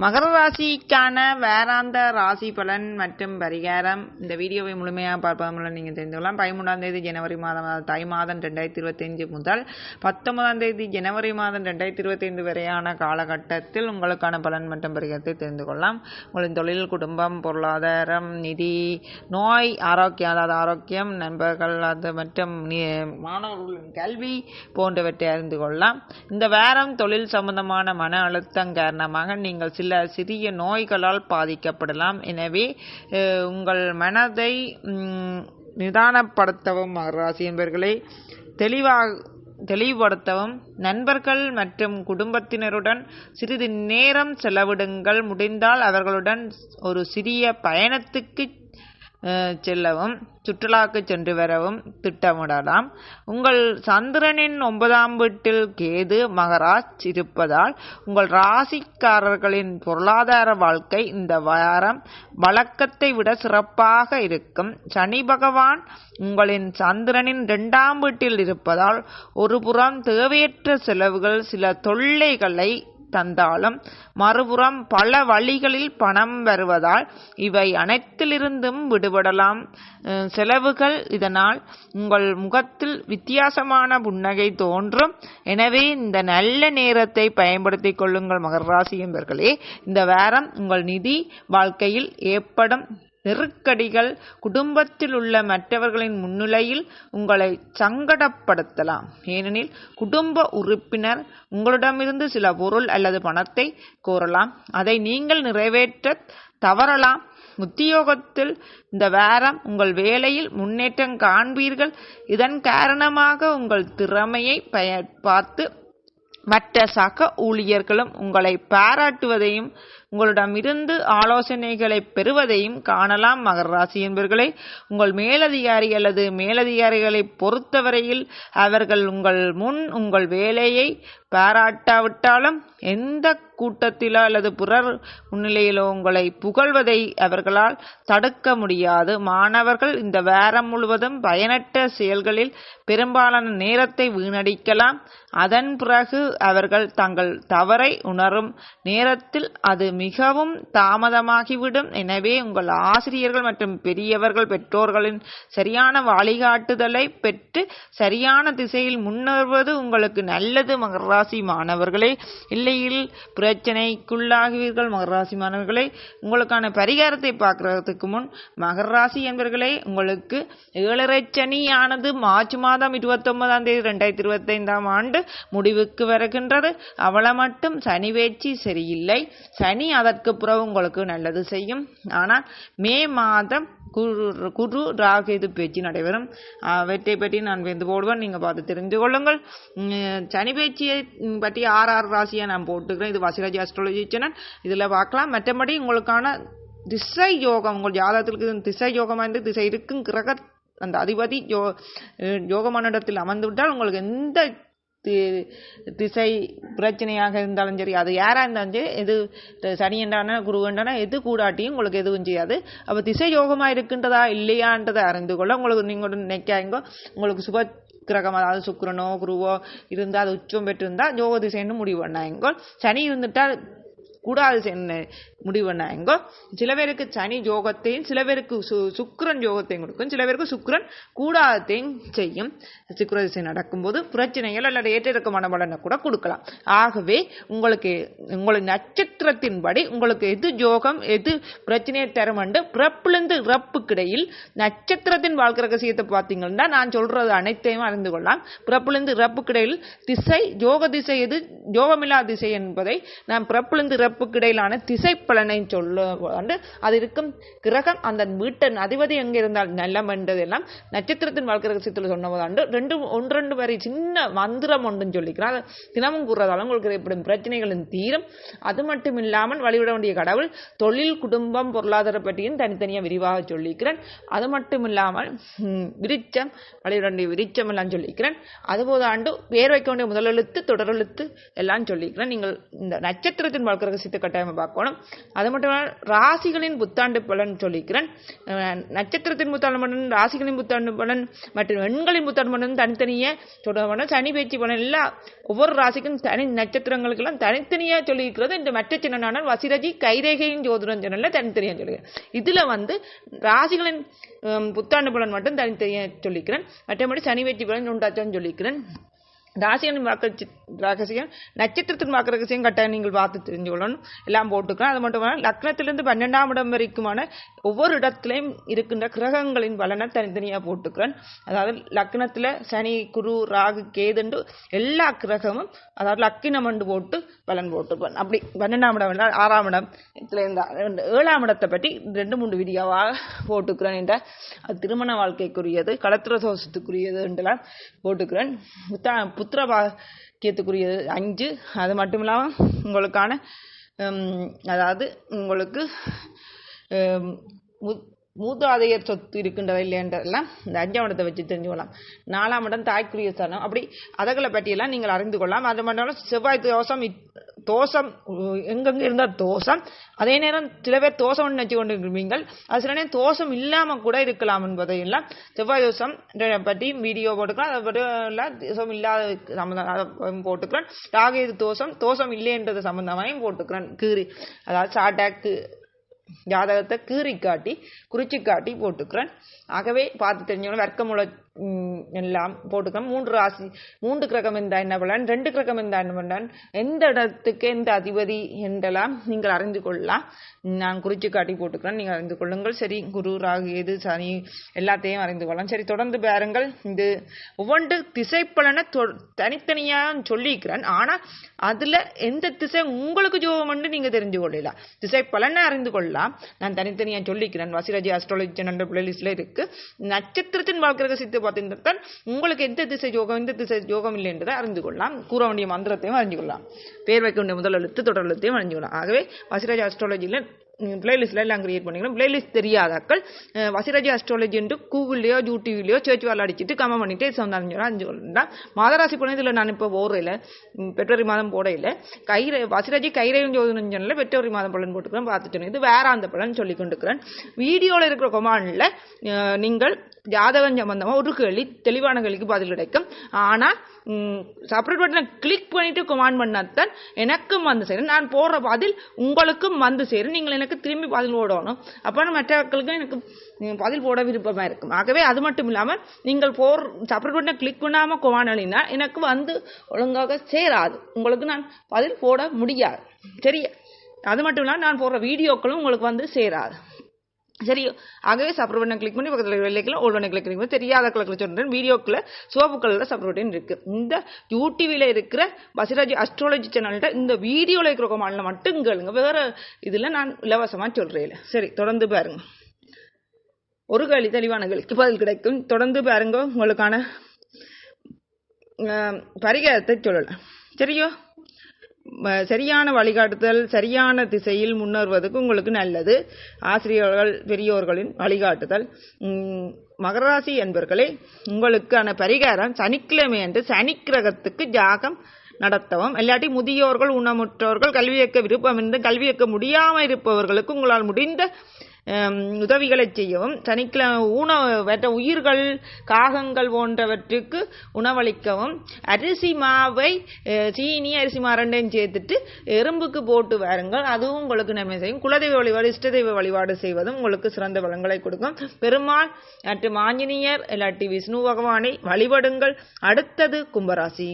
மகர ராசிக்கான வேறாந்த ராசி பலன் மற்றும் பரிகாரம். இந்த வீடியோவை முழுமையாக பார்ப்பதன் மூலம் நீங்கள் தெரிந்து கொள்ளலாம். பதிமூன்றாம் தேதி ஜனவரி மாதம் தை மாதம் ரெண்டாயிரத்தி இருபத்தஞ்சு முதல் பத்தொன்பதாம் தேதி ஜனவரி மாதம் ரெண்டாயிரத்தி இருபத்தைந்து வரையான காலகட்டத்தில் உங்களுக்கான பலன் மற்றும் பரிகாரத்தை தெரிந்து கொள்ளலாம். உங்களின் தொழில் குடும்பம் பொருளாதாரம் நிதி நோய் ஆரோக்கியம் அதாவது ஆரோக்கியம் நண்பர்கள் அது மற்றும் மாணவர்களின் கல்வி போன்றவற்றை அறிந்து கொள்ளலாம். இந்த வேரம் தொழில் சம்பந்தமான மன அழுத்தம் காரணமாக நீங்கள் சில சிறிய நோய்களால் பாதிக்கப்படலாம். எனவே உங்கள் மனதை நிதானப்படுத்தவும் மகராசி என்பர்களை தெளிவாக தெளிவுபடுத்தவும் நண்பர்கள் மற்றும் குடும்பத்தினருடன் சிறிது நேரம் செலவிடுங்கள். முடிந்தால் அவர்களுடன் ஒரு சிறிய பயணத்துக்கு செல்லவும் சுற்றுலாக்கு சென்று வரவும் திட்டமிடலாம். உங்கள் சந்திரனின் ஒன்பதாம் வீட்டில் கேது மகராஜ் இருப்பதால் உங்கள் ராசிக்காரர்களின் பொருளாதார வாழ்க்கை இந்த வாரம் வழக்கத்தை விட சிறப்பாக இருக்கும். சனி பகவான் உங்களின் சந்திரனின் இரண்டாம் வீட்டில் இருப்பதால் ஒருபுறம் தேவையற்ற செலவுகள் சில தொல்லைகளை தந்தாலும் மறுபுறம் பல வழிகளில் பணம் வருவதால் இவை அனைத்திலிருந்தும் விடுபடலாம். செலவுகள் இதனால் உங்கள் முகத்தில் வித்தியாசமான புன்னகை தோன்றும். எனவே இந்த நல்ல நேரத்தை பயன்படுத்திக் கொள்ளுங்கள் மகராசி என்பர்களே. இந்த வாரம் உங்கள் நிதி வாழ்க்கையில் ஏற்படும் நெருக்கடிகள் குடும்பத்தில் உள்ள மற்றவர்களின் முன்னிலையில் உங்களை சங்கடப்படுத்தலாம். ஏனெனில் குடும்ப உறுப்பினர் உங்களிடமிருந்து சில பொருள் அல்லது பணத்தை கோரலாம். அதை நீங்கள் நிறைவேற்ற தவறலாம். உத்தியோகத்தில் இந்த வாரம் உங்கள் வேலையில் முன்னேற்றம் காண்பீர்கள். இதன் காரணமாக உங்கள் திறமையை பய பார்த்து மற்ற சக ஊழியர்களும் உங்களை பாராட்டுவதையும் உங்களிடமிருந்து ஆலோசனைகளை பெறுவதையும் காணலாம் மகர ராசி என்பவர்களே உங்கள் மேலதிகாரி அல்லது மேலதிகாரிகளை பொறுத்தவரையில் அவர்கள் உங்கள் முன் உங்கள் வேலையை பாராட்டாவிட்டாலும் எந்த கூட்டத்திலோ அல்லது பிறர் முன்னிலையிலோ உங்களை புகழ்வதை அவர்களால் தடுக்க முடியாது. மாணவர்கள் இந்த வாரம் முழுவதும் பயனற்ற செயல்களில் பெரும்பாலான நேரத்தை வீணடிக்கலாம். அதன் பிறகு அவர்கள் தங்கள் தவறை உணரும் நேரத்தில் அது மிகவும் தாமதமாகிவிடும். எனவே உங்கள் ஆசிரியர்கள் மற்றும் பெரியவர்கள் பெற்றோர்களின் சரியான வழிகாட்டுதலை பெற்று சரியான திசையில் முன்னேறுவது உங்களுக்கு நல்லது. மகராசி மாணவர்களே இல்லையில் பிரச்சனைக்குள்ளாகுவீர்கள். மகராசி மாணவர்களே உங்களுக்கான பரிகாரத்தை பார்க்கறதுக்கு முன் மகராசி என்பவர்களே உங்களுக்கு ஏழரை சனியானது மார்ச் மாதம் இருபத்தொன்பதாம் தேதி ரெண்டாயிரத்தி இருபத்தைந்தாம் ஆண்டு முடிவுக்கு வருகின்றது. அவளை மட்டும் சனி வேச்சி சரியில்லை. சனி அதற்கு பிறகு உங்களுக்கு நல்லது செய்யும். ஆனால் மே மாதம் குரு குரு ராகேது பேச்சு நடைபெறும். அவற்றை பற்றி நான் வெந்து போடுவேன். நீங்கள் பார்த்து தெரிந்து கொள்ளுங்கள். சனி பேச்சியை பற்றி ஆறு ஆறு ராசியை நான் போட்டுக்கிறேன். இது வசிராஜி அஸ்ட்ராலஜி சேனல் இதில் பார்க்கலாம். மற்றபடி உங்களுக்கான திசை யோகம் உங்கள் ஜாதகத்திற்கு திசை யோகமாக இருந்து திசை இருக்கும் கிரக அந்த அதிபதி யோ யோகமான இடத்தில் அமர்ந்து விட்டால் உங்களுக்கு எந்த தி- திசை பிரச்சனையாக இருந்தாலும் சரி அது யாராக இருந்தாலும் சரி எது சனி என்றான குரு என்றான எது கூடாட்டியும் உங்களுக்கு எதுவும் செய்யாது. அப்போ திசை யோகமாக இருக்கின்றதா இல்லையான்றதை அறிந்து கொள்ள உங்களுக்கு நீங்கள் நினைக்காங்க உங்களுக்கு சுப கிரகம் அதாவது சுக்கரனோ குருவோ இருந்தால் அது உச்சம் பெற்றிருந்தால் யோக திசைன்னு முடிவு பண்ணாங்க சனி இருந்துட்டால் கூடாது சென்னு முடிவு பண்ணாங்க சில பேருக்கு சனி யோகத்தையும் சில பேருக்கு சு சுக்கரன் யோகத்தையும் கொடுக்கும். சில பேருக்கு சுக்கரன் கூடாதத்தையும் செய்யும். சுக்கரதிசை நடக்கும்போது பிரச்சனைகள் அல்லது ஏற்ற பலனை கூட கொடுக்கலாம். ஆகவே உங்களுக்கு உங்களுடைய நட்சத்திரத்தின்படி உங்களுக்கு எது யோகம் எது பிரச்சனையை தரும் என்று பிறப்பிலிருந்து இறப்புக்கிடையில் நட்சத்திரத்தின் வாழ்க்கை ரகசியத்தை பார்த்தீங்கன்னா நான் சொல்றது அனைத்தையும் அறிந்து கொள்ளலாம். பிறப்பிலிருந்து இறப்புக்கிடையில் திசை யோக திசை எது யோகமில்லா திசை என்பதை நான் பிறப்பிலிருந்து பிறப்புக்கு இடையிலான திசை பலனை சொல்ல வந்து அது இருக்கும் கிரகம் அந்த வீட்டின் அதிபதி எங்கே இருந்தால் நல்லம் என்றதெல்லாம் நட்சத்திரத்தின் வாழ்க்கை ரகசியத்தில் சொன்னதாண்டு ரெண்டு ஒன்று ரெண்டு வரை சின்ன மந்திரம் ஒன்றுன்னு சொல்லிக்கிறேன் தினமும் கூறுறதால உங்களுக்கு ஏற்படும் பிரச்சனைகளின் தீரும். அது மட்டும் இல்லாமல் வழிவிட வேண்டிய கடவுள் தொழில் குடும்பம் பொருளாதார பற்றியும் தனித்தனியாக விரிவாக சொல்லிக்கிறேன் அது மட்டும் இல்லாமல் ம், விருச்சம் வழிவிட வேண்டிய விருச்சம் எல்லாம் சொல்லிக்கிறேன் அதுபோது ஆண்டு பேர் வைக்க வேண்டிய முதலெழுத்து தொடரெழுத்து எல்லாம் சொல்லிக்கிறேன் நீங்கள் இந்த நட்சத்திரத்தின் வாழ்க்கை ரகசியத்தை கட்டாயமாக பார்க்கணும். அது மட்டும் இல்லாமல் ராசிகளின் புத்தாண்டு பலன் சொல்லிக்கிறேன். நட்சத்திரத்தின் புத்தாண்டு பலன் ராசிகளின் புத்தாண்டு பலன் மற்றும் எண்களின் புத்தாண்டு பலன் தனித்தனியாக சொல்ல சனி பேச்சு பலன் எல்லாம் ஒவ்வொரு ராசிக்கும் தனி நட்சத்திரங்களுக்கெல்லாம் தனித்தனியாக சொல்லியிருக்கிறது. இந்த மற்ற சின்னனான வசிரஜி கைரேகையின் ஜோதிடம் சேனலில் தனித்தனியாக சொல்லிக்கிறேன். இதில் வந்து ராசிகளின் புத்தாண்டு பலன் மட்டும் தனித்தனியாக சொல்லிக்கிறேன். மற்றபடி சனி வெற்றி பலன் உண்டாச்சான்னு சொல்லிக்கிறேன். ராசியின் வாக்கு ரகசியம் நட்சத்திரத்தின் வாக்கு ரகசியம் கட்டாயம் நீங்கள் பார்த்து தெரிஞ்சுக்கொள்ளணும். எல்லாம் போட்டுக்கலாம். அது மட்டும் இல்லாமல் லக்னத்திலிருந்து பன்னெண்டாம் இடம் வரைக்குமான ஒவ்வொரு இடத்துலையும் இருக்கின்ற கிரகங்களின் பலனை தனித்தனியாக போட்டுக்கிறேன். அதாவது லக்னத்தில் சனி குரு ராகு கேதுண்டு எல்லா கிரகமும் அதாவது லக்கினம் அண்டு போட்டு பலன் போட்டுப்பேன். அப்படி பன்னெண்டாம் இடம் இல்லை ஆறாம் இடம். இதில் இந்த ஏழாம் இடத்தை பற்றி ரெண்டு மூணு வீடியோவாக போட்டுக்கிறேன் என்ற அது திருமண வாழ்க்கைக்குரியது களத்திர தோஷத்துக்குரியது என்றெல்லாம் போட்டுக்கிறேன். புத்தா புத்திர பாக்கியத்துக்குரியது அஞ்சு அது மட்டும் இல்லாமல் உங்களுக்கான அதாவது உங்களுக்கு மூதாதையர் சொத்து இருக்கின்றவை இல்லைன்றதெல்லாம் இந்த அஞ்சாம் இடத்தை வச்சு தெரிஞ்சுக்கொள்ளலாம் நாலாம் இடம் தாய்க்குரிய ஸ்தானம். அப்படி அதகளை பற்றியெல்லாம் நீங்கள் அறிந்து கொள்ளலாம். அது மட்டும் செவ்வாய் தோஷம் தோசம் எங்கெங்கே எங்கெங்க இருந்தால் தோசம் அதே நேரம் சில பேர் தோஷம்னு நினச்சி கொண்டு இருப்பீங்கள் அது சில நேரம் தோசம் இல்லாமல் கூட இருக்கலாம் என்பதையெல்லாம் செவ்வாய் தோசம் பற்றி வீடியோ போட்டுக்கலாம். அதை பற்றி தோசம் இல்லாத சம்மந்தம் அதை போட்டுக்கிறேன் ராகேது தோசம் தோசம் இல்லைன்றது சம்மந்தமாகவும் போட்டுக்கிறேன் கீறி அதாவது சாட்டாக்கு ஜாதகத்தை கீறி காட்டி குறிச்சி காட்டி போட்டுக்கிறேன் ஆகவே பார்த்து தெரிஞ்சவங்க வர்க்கமுள்ள எல்லாம் போட்டுக்கிறேன் மூன்று ராசி மூன்று கிரகம் இருந்தால் என்ன பண்ணலாம் ரெண்டு கிரகம் எந்த என்ன பலன் எந்த இடத்துக்கு எந்த அதிபதி என்றெல்லாம் நீங்கள் அறிந்து கொள்ளலாம் நான் குறித்து காட்டி போட்டுக்கிறேன் நீங்கள் அறிந்து கொள்ளுங்கள் சரி குரு ராகு எது சனி எல்லாத்தையும் அறிந்து கொள்ளலாம் சரி தொடர்ந்து பாருங்கள் இது ஒவ்வொன்று திசை பலனை தனித்தனியாக சொல்லிக்கிறேன் ஆனால் அதில் எந்த திசை உங்களுக்கு ஜோகம் நீங்கள் தெரிஞ்சு கொள்ளலாம் திசை பலனை அறிந்து கொள்ளலாம் நான் தனித்தனியாக சொல்லிக்கிறேன் வசிராஜி அஸ்ட்ராலஜி சேனல் பிளேலிஸ்டில் இருக்குது நட்சத்திரத்தின் வாழ்க்கை சித்த பார்த்தீங்கன்னா உங்களுக்கு எந்த திசை யோகம் எந்த திசை யோகம் இல்லை என்றதை அறிந்து கொள்ளலாம். கூற வேண்டிய மந்திரத்தையும் அறிந்து கொள்ளலாம். பேர் வைக்க வேண்டிய முதல் எழுத்து தொடர் எழுத்தையும் அறிந்து கொள்ளலாம். ஆகவே வசிராஜ் அஸ்ட்ராலஜியில் பிளேலிஸ்ட்ல எல்லாம் கிரியேட் பண்ணிக்கலாம் பிளேலிஸ்ட் தெரியாதாக்கள் வசிரஜி வசிராஜி அஸ்ட்ராலஜி என்று கூகுள்லையோ யூடியூப்லையோ சர்ச் வால் அடிச்சுட்டு கம்மம் பண்ணிட்டு சொன்னாங்க அஞ்சு கொள்ளலாம் மாதராசி போனதில் நான் இப்போ போடுறதில்ல பெற்றோரி மாதம் போடையில் கைரை வசிரஜி கைரையும் ஜோதிடம் சேனலில் பெற்றோரி மாதம் பலன் போட்டுக்கிறேன் பார்த்துட்டு இது வேற அந்த பலன் சொல்லி கொண்டுக்கிறேன் வீடியோவில் இருக்கிற கொமாண்டில் நீங்கள் ஜாதகம் சம்பந்தமாக ஒரு கேள்வி தெளிவான கேள்விக்கு பதில் கிடைக்கும். ஆனால் செப்பரேட் பட்டனை கிளிக் பண்ணிட்டு கமாண்ட் பண்ணாதான் எனக்கும் வந்து சேரும். நான் போடுற பதில் உங்களுக்கும் வந்து சேரும். நீங்கள் எனக்கு திரும்பி பதில் போடணும். அப்போ மற்றவர்களுக்கும் எனக்கு பதில் போட விருப்பமாக இருக்கும். ஆகவே அது மட்டும் இல்லாமல் நீங்கள் போர் செப்பரேட் பட்டனை கிளிக் பண்ணாமல் கமாண்ட் அழினா எனக்கு வந்து ஒழுங்காக சேராது. உங்களுக்கு நான் பதில் போட முடியாது. சரியா? அது மட்டும் இல்லாமல் நான் போடுற வீடியோக்களும் உங்களுக்கு வந்து சேராது. சரி ஆகவே சப்ரேட் பண்ண கிளிக் பண்ணி பக்கத்தில் வெள்ளைக்கில் ஓல் கிளிக் பண்ணி தெரியாத கலக்கில் சொல்கிறேன் வீடியோக்குள்ள சோப்பு கலரில் சப்ரேட்டின் இருக்கு. இந்த யூடிவியில் இருக்கிற பசிராஜ் அஸ்ட்ராலஜி சேனல்கிட்ட இந்த வீடியோவில் இருக்கிற கொமாண்டில் மட்டும் கேளுங்க. வேற இதில் நான் இலவசமாக சொல்கிறேன் சரி தொடர்ந்து பாருங்க. ஒரு கேள்வி தெளிவான கேள்விக்கு பதில் கிடைக்கும். தொடர்ந்து பாருங்க உங்களுக்கான பரிகாரத்தை சொல்லலாம். சரியோ? சரியான வழிகாட்டுதல் சரியான திசையில் முன்னேறுவதற்கு உங்களுக்கு நல்லது. ஆசிரியர்கள் பெரியோர்களின் வழிகாட்டுதல். மகராசி என்பவர்களே என்பர்களே உங்களுக்கான பரிகாரம் சனிக்கிழமை அன்று சனி கிரகத்துக்கு ஜாகம் நடத்தவும் இல்லாட்டி முதியோர்கள் உணமுற்றோர்கள் கல்வி விருப்பம் இருந்து கல்வி முடியாமல் இருப்பவர்களுக்கு உங்களால் முடிந்த உதவிகளை செய்யவும் சனிக்கிழமை உணவு மற்ற உயிர்கள் காகங்கள் போன்றவற்றுக்கு உணவளிக்கவும் அரிசி மாவை சீனி அரிசி மா ரெண்டையும் சேர்த்துட்டு எறும்புக்கு போட்டு வாருங்கள். அதுவும் உங்களுக்கு நன்மை செய்யும். குலதெய்வ வழிபாடு இஷ்டதெய்வ வழிபாடு செய்வதும் உங்களுக்கு சிறந்த பலன்களை கொடுக்கும். பெருமாள் மற்றும் ஆஞ்சநேயர் இல்லாட்டி விஷ்ணு பகவானை வழிபடுங்கள். அடுத்தது கும்பராசி.